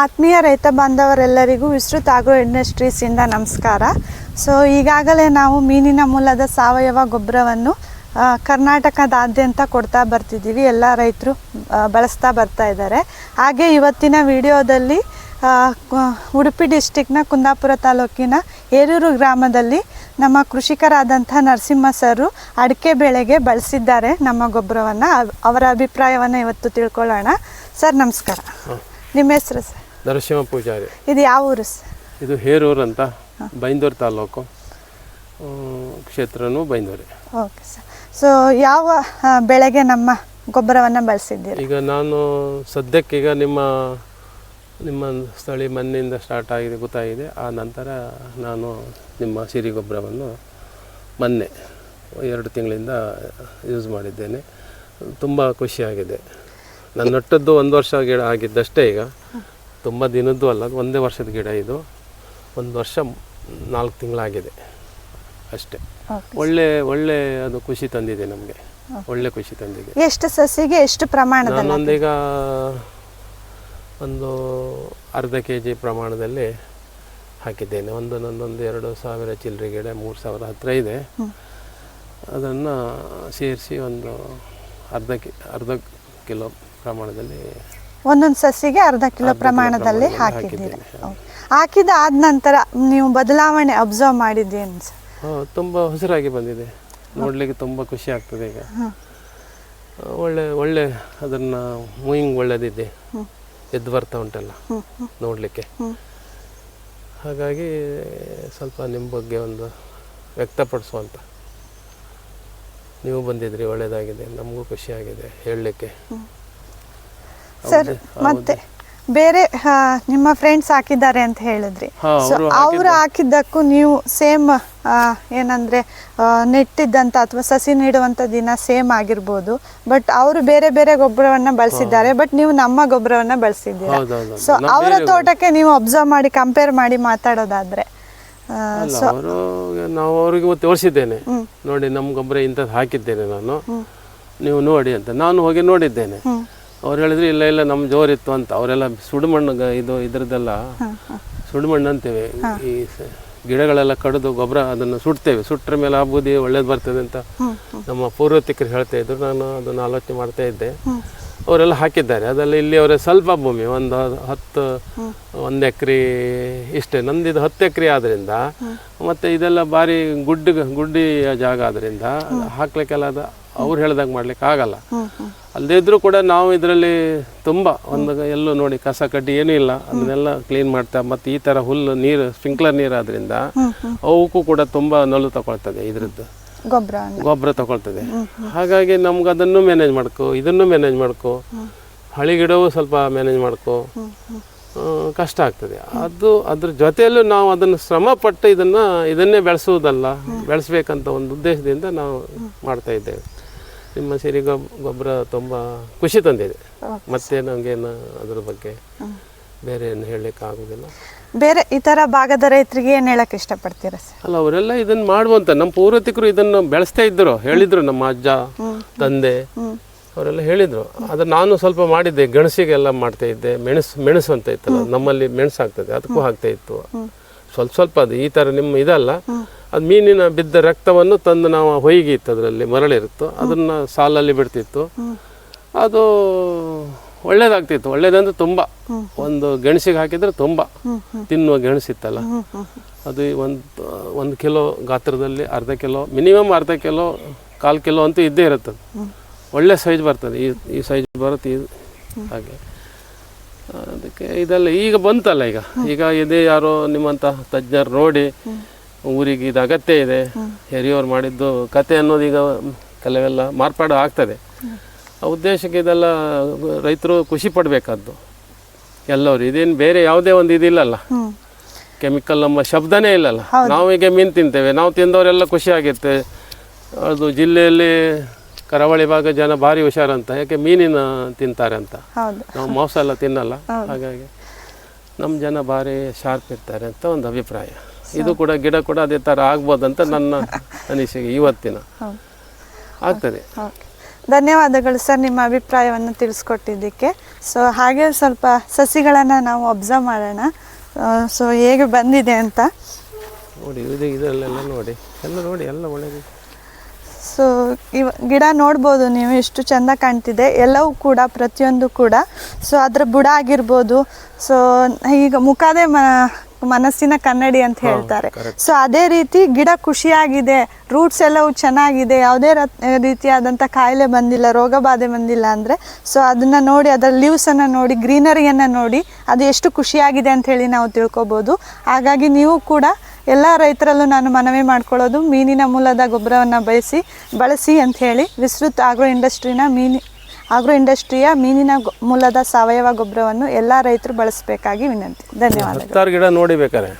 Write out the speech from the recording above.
ಆತ್ಮೀಯ ರೈತ ಬಾಂಧವರೆಲ್ಲರಿಗೂ ವಿಸ್ತೃತ ಆಗ್ರೋ ಇಂಡಸ್ಟ್ರೀಸಿಂದ ನಮಸ್ಕಾರ. ಸೊ ಈಗಾಗಲೇ ನಾವು ಮೀನಿನ ಮೂಲದ ಸಾವಯವ ಗೊಬ್ಬರವನ್ನು ಕರ್ನಾಟಕದಾದ್ಯಂತ ಕೊಡ್ತಾ ಬರ್ತಿದ್ದೀವಿ. ಎಲ್ಲ ರೈತರು ಬಳಸ್ತಾ ಬರ್ತಾ ಇದ್ದಾರೆ. ಹಾಗೆ ಇವತ್ತಿನ ವಿಡಿಯೋದಲ್ಲಿ ಉಡುಪಿ ಡಿಸ್ಟಿಕ್ನ ಕುಂದಾಪುರ ತಾಲೂಕಿನ ಏರೂರು ಗ್ರಾಮದಲ್ಲಿ ನಮ್ಮ ಕೃಷಿಕರಾದಂಥ ನರಸಿಂಹ ಸರು ಅಡಿಕೆ ಬೆಳೆಗೆ ಬಳಸಿದ್ದಾರೆ ನಮ್ಮ ಗೊಬ್ಬರವನ್ನು. ಅವರ ಅಭಿಪ್ರಾಯವನ್ನು ಇವತ್ತು ತಿಳ್ಕೊಳ್ಳೋಣ. ಸರ್ ನಮಸ್ಕಾರ. ನಿಮ್ಮ ಹೆಸರು ಸರ್? ನರಸಿಂಹ ಪೂಜಾರಿ ಇದು ಯಾವ ಊರು ಇದು ಹೇರೂರು ಅಂತ ಬೈಂದೂರು ತಾಲೂಕು. ಕ್ಷೇತ್ರನೂ ಬೈಂದೂರಿ. Okay sir. ಸೊ ಯಾವ ಬೆಳೆಗೆ ನಮ್ಮ ಗೊಬ್ಬರವನ್ನು ಬಳಸಿದ್ದೀರಿ? ಈಗ ನಾನು ಸದ್ಯಕ್ಕೀಗ ನಿಮ್ಮ ನಿಮ್ಮ ಸ್ಥಳೀಯ ಮಣ್ಣಿಂದ ಸ್ಟಾರ್ಟ್ ಆಗಿದೆ ಗೊತ್ತಾಗಿದೆ. ಆ ನಂತರ ನಾನು ನಿಮ್ಮ ಸಿರಿ ಗೊಬ್ಬರವನ್ನು ಮೊನ್ನೆ ಎರಡು ತಿಂಗಳಿಂದ ಯೂಸ್ ಮಾಡಿದ್ದೇನೆ. ತುಂಬ ಖುಷಿಯಾಗಿದೆ. ನಾನು ನಟ್ಟದ್ದು ಒಂದು ವರ್ಷ ಗಿಡ ಆಗಿದ್ದಷ್ಟೇ ಈಗ. ತುಂಬ ದಿನದ್ದು ಅಲ್ಲ ಒಂದೇ ವರ್ಷದ ಗಿಡ ಇದು. ಒಂದು ವರ್ಷ ನಾಲ್ಕು ತಿಂಗಳಾಗಿದೆ ಅಷ್ಟೇ. ಒಳ್ಳೆ ಒಳ್ಳೆ ಅದು ಖುಷಿ ತಂದಿದೆ ನಮಗೆ. ಒಳ್ಳೆ ಖುಷಿ ತಂದಿದೆ. ಎಷ್ಟು ಸಸಿಗೆ ಎಷ್ಟು ಪ್ರಮಾಣ ನಾನೊಂದೀಗ ಒಂದು ಅರ್ಧ ಕೆ ಜಿ ಪ್ರಮಾಣದಲ್ಲಿ ಹಾಕಿದ್ದೇನೆ. ಒಂದು ನಂದೊಂದು ಎರಡು ಸಾವಿರ ಚಿಲ್ಲರೆ ಗಿಡ ಮೂರು ಸಾವಿರ ಹತ್ತಿರ ಇದೆ. ಅದನ್ನು ಸೇರಿಸಿ ಒಂದು ಅರ್ಧ ಕಿ ಅರ್ಧ ಕಿಲೋ ಪ್ರಮಾಣದಲ್ಲಿ ಒಂದೊಂದು ಸಸಿಗೆ ಅರ್ಧ ಕಿಲೋ ಪ್ರಮಾಣದಲ್ಲಿ ಹಾಕಿದ್ದೀರಿ. ಹಾಕಿದ ಆದ ನಂತರ ನೀವು ಬದಲಾವಣೆ ಅಬ್ಸರ್ವ್ ಮಾಡಿದ್ದೇನು ಸರ್ ತುಂಬ ಹಸಿರಾಗಿ ಬಂದಿದೆ. ನೋಡಲಿಕ್ಕೆ ತುಂಬ ಖುಷಿ ಆಗ್ತದೆ ಈಗ. ಒಳ್ಳೆ ಒಳ್ಳೆ ಅದನ್ನು ಮೂಯಿಂಗ್ ಒಳ್ಳೆದಿದೆ. ಎದ್ದು ಬರ್ತಾ ಉಂಟಲ್ಲ ನೋಡಲಿಕ್ಕೆ. ಹಾಗಾಗಿ ಸ್ವಲ್ಪ ನಿಮ್ಮ ಬಗ್ಗೆ ಒಂದು ವ್ಯಕ್ತಪಡಿಸುವಂತ. ನೀವು ಬಂದಿದ್ರಿ ಒಳ್ಳೆಯದಾಗಿದೆ ನಮಗೂ ಖುಷಿಯಾಗಿದೆ ಹೇಳಲಿಕ್ಕೆ. ಸರ್ ಮತ್ತೆ ಬೇರೆ ನಿಮ್ಮ ಫ್ರೆಂಡ್ಸ್ ಹಾಕಿದ್ದಾರೆ ಅಂತ ಹೇಳಿದ್ರಿ. ಅವ್ರು ಹಾಕಿದ್ದಕ್ಕೂ ನೀವು ಸೇಮ್ ಏನಂದ್ರೆ ನೆಟ್ಟಿದ್ದಂತ ಅಥವಾ ಸಸಿ ನೀಡುವಂತ ದಿನ ಸೇಮ್ ಆಗಿರ್ಬೋದು. ಬಟ್ ಅವರು ಬೇರೆ ಬೇರೆ ಗೊಬ್ಬರವನ್ನ ಬಳಸಿದ್ದಾರೆ. ಬಟ್ ನೀವು ನಮ್ಮ ಗೊಬ್ಬರವನ್ನ ಬಳಸಿದ್ದೀರಾ? ಸೊ ಅವರ ತೋಟಕ್ಕೆ ನೀವು ಅಬ್ಸರ್ವ್ ಮಾಡಿ ಕಂಪೇರ್ ಮಾಡಿ ಮಾತಾಡೋದಾದ್ರೆ. ನಾವು ಅವ್ರಿಗೆ ತೋರಿಸಿದ್ದೇನೆ. ನೋಡಿ ನಮ್ಮ ಗೊಬ್ಬರ ಇಂಥದ್ದು ಹಾಕಿದ್ದೇನೆ ನಾನು. ನೀವು ನೋಡಿ ಅಂತ. ನಾನು ಹೋಗಿ ನೋಡಿದ್ದೇನೆ. ಅವ್ರು ಹೇಳಿದ್ರು ಇಲ್ಲ ಇಲ್ಲ ನಮ್ಮ ಜೋರಿತ್ತು ಅಂತ. ಅವರೆಲ್ಲ ಸುಡುಮಣ್ಣು ಗ- ಇದು ಇದ್ರದ್ದೆಲ್ಲ ಸುಡುಮಣ್ಣು ಅಂತೇವೆ. ಈ ಸ- ಗಿಡಗಳೆಲ್ಲ ಕಡಿದು ಗೊಬ್ಬರ ಅದನ್ನು ಸುಡ್ತೇವೆ. ಸುಟ್ರ ಮೇಲೆ ಆ ಬೂದಿ ಒಳ್ಳೇದು ಬರ್ತದೆ ಅಂತ ನಮ್ಮ ಪೂರ್ವತಿಕರು ಹೇಳ್ತಾ ಇದ್ರು. ನಾನು ಅದನ್ನು ಆಲೋಚನೆ ಮಾಡ್ತಾ ಇದ್ದೆ. ಅವರೆಲ್ಲ ಹಾಕಿದ್ದಾರೆ. ಅದೆಲ್ಲ ಇಲ್ಲಿ ಅವರ ಸ್ವಲ್ಪ ಭೂಮಿ ಒಂದು ಹತ್ತು ಒಂದು ಎಕರೆ ಇಷ್ಟೇ. ನಂದಿದು ಹತ್ತು ಎಕರೆ ಆದ್ರಿಂದ ಮತ್ತೆ ಇದೆಲ್ಲ ಭಾರಿ ಗುಡ್ಡ ಗುಡ್ಡಿಯ ಜಾಗ ಆದ್ರಿಂದ ಹಾಕ್ಲಿಕ್ಕೆಲ್ಲ ಅದು. ಅವ್ರು ಹೇಳ್ದಂಗೆ ಮಾಡ್ಲಿಕ್ಕೆ ಆಗಲ್ಲ. ಅಲ್ಲದೇ ಇದ್ರೂ ಕೂಡ ನಾವು ಇದರಲ್ಲಿ ತುಂಬ ಒಂದು ಎಲ್ಲೂ ನೋಡಿ ಕಸ ಕಡ್ಡಿ ಏನೂ ಇಲ್ಲ. ಅದನ್ನೆಲ್ಲ ಕ್ಲೀನ್ ಮಾಡ್ತಾ ಮತ್ತು ಈ ಥರ ಹುಲ್ಲು ನೀರು ಸ್ಪ್ರಿಂಕ್ಲರ್ ನೀರು ಆದ್ರಿಂದ ಅವಕ್ಕೂ ಕೂಡ ತುಂಬ ನಲು ತಗೊಳ್ತದೆ ಇದ್ರದ್ದು. ಗೊಬ್ಬರ ಗೊಬ್ಬರ ತಗೊಳ್ತದೆ. ಹಾಗಾಗಿ ನಮ್ಗೆ ಅದನ್ನು ಮ್ಯಾನೇಜ್ ಮಾಡ್ಕೊ ಇದನ್ನು ಮ್ಯಾನೇಜ್ ಮಾಡ್ಕೊ ಹಳಿ ಗಿಡವೂ ಸ್ವಲ್ಪ ಮ್ಯಾನೇಜ್ ಮಾಡ್ಕೊ ಕಷ್ಟ ಆಗ್ತದೆ. ಅದು ಅದ್ರ ಜೊತೆಯಲ್ಲೂ ನಾವು ಅದನ್ನು ಶ್ರಮ ಪಟ್ಟು ಇದನ್ನು ಇದನ್ನೇ ಬೆಳೆಸುವುದಲ್ಲ ಬೆಳೆಸ್ಬೇಕಂತ ಒಂದು ಉದ್ದೇಶದಿಂದ ನಾವು ಮಾಡ್ತಾ ಇದ್ದೇವೆ. ನಿಮ್ಮ ಸಿರಿ ಗೊಬ್ ಗೊಬ್ಬರ ತುಂಬ ಖುಷಿ ತಂದಿದೆ. ಮತ್ತೆ ನಮಗೇನು ಅದ್ರ ಬಗ್ಗೆ ಬೇರೆ ಏನು ಹೇಳಲಿಕ್ಕೆ ಆಗುದಿಲ್ಲ. ಬೇರೆ ಇತರ ಭಾಗದ ರೈತರಿಗೆ ಏನ್ ಹೇಳಕ್ ಇಷ್ಟಪಡ್ತೀರಾ ಸರ್? ಅಲ್ಲ ಅವರೆಲ್ಲ ಇದನ್ನ ಮಾಡುವಂತ ನಮ್ಮ ಪೂರ್ವತಿಕರು ಇದನ್ನು ಬೆಳೆಸ್ತಾ ಇದ್ರು ಹೇಳಿದ್ರು ನಮ್ಮ ಅಜ್ಜ ತಂದೆ. ಅವರೆಲ್ಲ ಹೇಳಿದ್ರು. ಅದು ನಾನು ಸ್ವಲ್ಪ ಮಾಡಿದ್ದೆ ಗೆಣಸಿಗೆಲ್ಲ ಮಾಡ್ತಾ ಇದ್ದೆ ಮೆಣಸು ಮೆಣಸು ಅಂತ ಇತ್ತಲ್ಲ ನಮ್ಮಲ್ಲಿ ಮೆಣಸು ಆಗ್ತದೆ ಅದಕ್ಕೂ ಆಗ್ತಾ ಇತ್ತು. ಸ್ವಲ್ಪ ಸ್ವಲ್ಪ ಅದು ಈ ತರ ನಿಮ್ಮ ಇದಲ್ಲ ಅದು ಮೀನಿನ ಬಿದ್ದ ರಕ್ತವನ್ನು ತಂದು ನಾವು ಹೊಯ್ಗೆ ಇತ್ತು ಅದರಲ್ಲಿ ಮರಳಿರುತ್ತೋ ಅದನ್ನು ಸಾಲಲ್ಲಿ ಬಿಡ್ತಿತ್ತು. ಅದು ಒಳ್ಳೇದಾಗ್ತಿತ್ತು. ಒಳ್ಳೇದಂದ್ರೆ ತುಂಬ. ಒಂದು ಗೆಣಸಿಗೆ ಹಾಕಿದ್ರೆ ತುಂಬ. ತಿನ್ನುವ ಗೆಣಸಿತ್ತಲ್ಲ ಅದು ಒಂದು ಒಂದು ಕಿಲೋ ಗಾತ್ರದಲ್ಲಿ ಅರ್ಧ ಕಿಲೋ ಮಿನಿಮಮ್ ಅರ್ಧ ಕಿಲೋ ಕಾಲು ಕಿಲೋ ಅಂತೂ ಇದ್ದೇ ಇರುತ್ತೆ ಅದು. ಒಳ್ಳೆ ಸೈಜ್ ಬರ್ತದೆ. ಈ ಈ ಸೈಜ್ ಬರುತ್ತೆ ಇದು. ಹಾಗೆ. ಅದಕ್ಕೆ ಇದೆಲ್ಲ ಈಗ ಬಂತಲ್ಲ ಈಗ. ಈಗ ಇದೇ ಯಾರೋ ನಿಮ್ಮಂಥ ತಜ್ಞರು ನೋಡಿ ಊರಿಗೆ ಇದು ಅಗತ್ಯ ಇದೆ. ಹಿರಿಯವ್ರು ಮಾಡಿದ್ದು ಕತೆ ಅನ್ನೋದು ಈಗ ಕೆಲವೆಲ್ಲ ಮಾರ್ಪಾಡು ಆಗ್ತದೆ. ಆ ಉದ್ದೇಶಕ್ಕೆ ಇದೆಲ್ಲ ರೈತರು ಖುಷಿ ಪಡಬೇಕಾದ್ದು. ಎಲ್ಲವರು ಇದೇನು ಬೇರೆ ಯಾವುದೇ ಒಂದು ಇದಿಲ್ಲಲ್ಲ. ಕೆಮಿಕಲ್ ನಮ್ಮ ಶಬ್ದನೇ ಇಲ್ಲಲ್ಲ. ನಾವು ಈಗ ಮೀನು ತಿಂತೇವೆ. ನಾವು ತಿಂದವರೆಲ್ಲ ಖುಷಿ ಆಗಿರುತ್ತೆ. ಅದು ಜಿಲ್ಲೆಯಲ್ಲಿ ಕರಾವಳಿ ಭಾಗ ಜನ ಭಾರಿ ಹುಷಾರಂತ ಯಾಕೆ ಮೀನಿನ ತಿಂತಾರೆ ಅಂತ. ನಾವು ಮಾಂಸ ಎಲ್ಲ ತಿನ್ನಲ್ಲ. ಹಾಗಾಗಿ ನಮ್ಮ ಜನ ಭಾರಿ ಶಾರ್ಪ್ ಇರ್ತಾರೆ ಅಂತ ಒಂದು ಅಭಿಪ್ರಾಯ. ಇದು ಕೂಡ ಗಿಡ ಕೂಡ ಅದೇ ಥರ ಆಗ್ಬೋದಂತ ನನ್ನ ಅನಿಸಿಕೆ ಇವತ್ತಿನ. ಆಗ್ತದೆ. ಧನ್ಯವಾದಗಳು ಸರ್ ನಿಮ್ಮ ಅಭಿಪ್ರಾಯವನ್ನು ತಿಳಿಸ್ಕೊಟ್ಟಿದ್ದಕ್ಕೆ. ಸೊ ಹಾಗೆ ಸ್ವಲ್ಪ ಸಸಿಗಳನ್ನು ನಾವು ಅಬ್ಸರ್ವ್ ಮಾಡೋಣ. ಸೊ ಹೇಗೆ ಬಂದಿದೆ ಅಂತ. ನೋಡಿ ಇದು ಇದರಲ್ಲೆಲ್ಲ ನೋಡಿ. ಎಲ್ಲ ನೋಡಿ ಎಲ್ಲ ಒಳ್ಳೆಯದು ಸೊ ಇವ ಗಿಡ ನೋಡ್ಬೋದು ನೀವು ಎಷ್ಟು ಚೆಂದ ಕಾಣ್ತಿದೆ. ಎಲ್ಲವೂ ಕೂಡ ಪ್ರತಿಯೊಂದು ಕೂಡ. ಸೊ ಅದರ ಬುಡ ಆಗಿರ್ಬೋದು. ಸೊ ಈಗ ಮುಖಾದೆ ಮ ಮನಸ್ಸಿನ ಕನ್ನಡಿ ಅಂತ ಹೇಳ್ತಾರೆ. ಸೊ ಅದೇ ರೀತಿ ಗಿಡ ಖುಷಿಯಾಗಿದೆ ರೂಟ್ಸ್ ಎಲ್ಲವೂ ಚೆನ್ನಾಗಿದೆ ಯಾವುದೇ ರತ್- ರೀತಿಯಾದಂಥ ಕಾಯಿಲೆ ಬಂದಿಲ್ಲ ರೋಗ ಬಾಧೆ ಬಂದಿಲ್ಲ ಅಂದರೆ ಸೊ ಅದನ್ನು ನೋಡಿ ಅದರ ಲೀವ್ಸನ್ನು ನೋಡಿ ಗ್ರೀನರಿಯನ್ನು ನೋಡಿ ಅದು ಎಷ್ಟು ಖುಷಿಯಾಗಿದೆ ಅಂತ ಹೇಳಿ ನಾವು ತಿಳ್ಕೊಬೋದು. ಹಾಗಾಗಿ ನೀವು ಕೂಡ ಎಲ್ಲ ರೈತರಲ್ಲೂ ನಾನು ಮನವಿ ಮಾಡ್ಕೊಳ್ಳೋದು ಮೀನಿನ ಮೂಲದ ಗೊಬ್ಬರವನ್ನು ಬಯಸಿ ಬಳಸಿ ಅಂತ ಹೇಳಿ ವಿಸ್ತೃತ ಆಗ್ರೋ ಇಂಡಸ್ಟ್ರಿನ ಮೀನಿ ಆಗ್ರೋ ಇಂಡಸ್ಟ್ರಿಯ ಮೀನಿನ ಮೂಲದ ಸಾವಯವ ಗೊಬ್ಬರವನ್ನು ಎಲ್ಲ ರೈತರು ಬಳಸಬೇಕಾಗಿ ವಿನಂತಿ. ಹತ್ತಾರು ಗಿಡ ನೋಡಿ ಬೇಕಾರೆ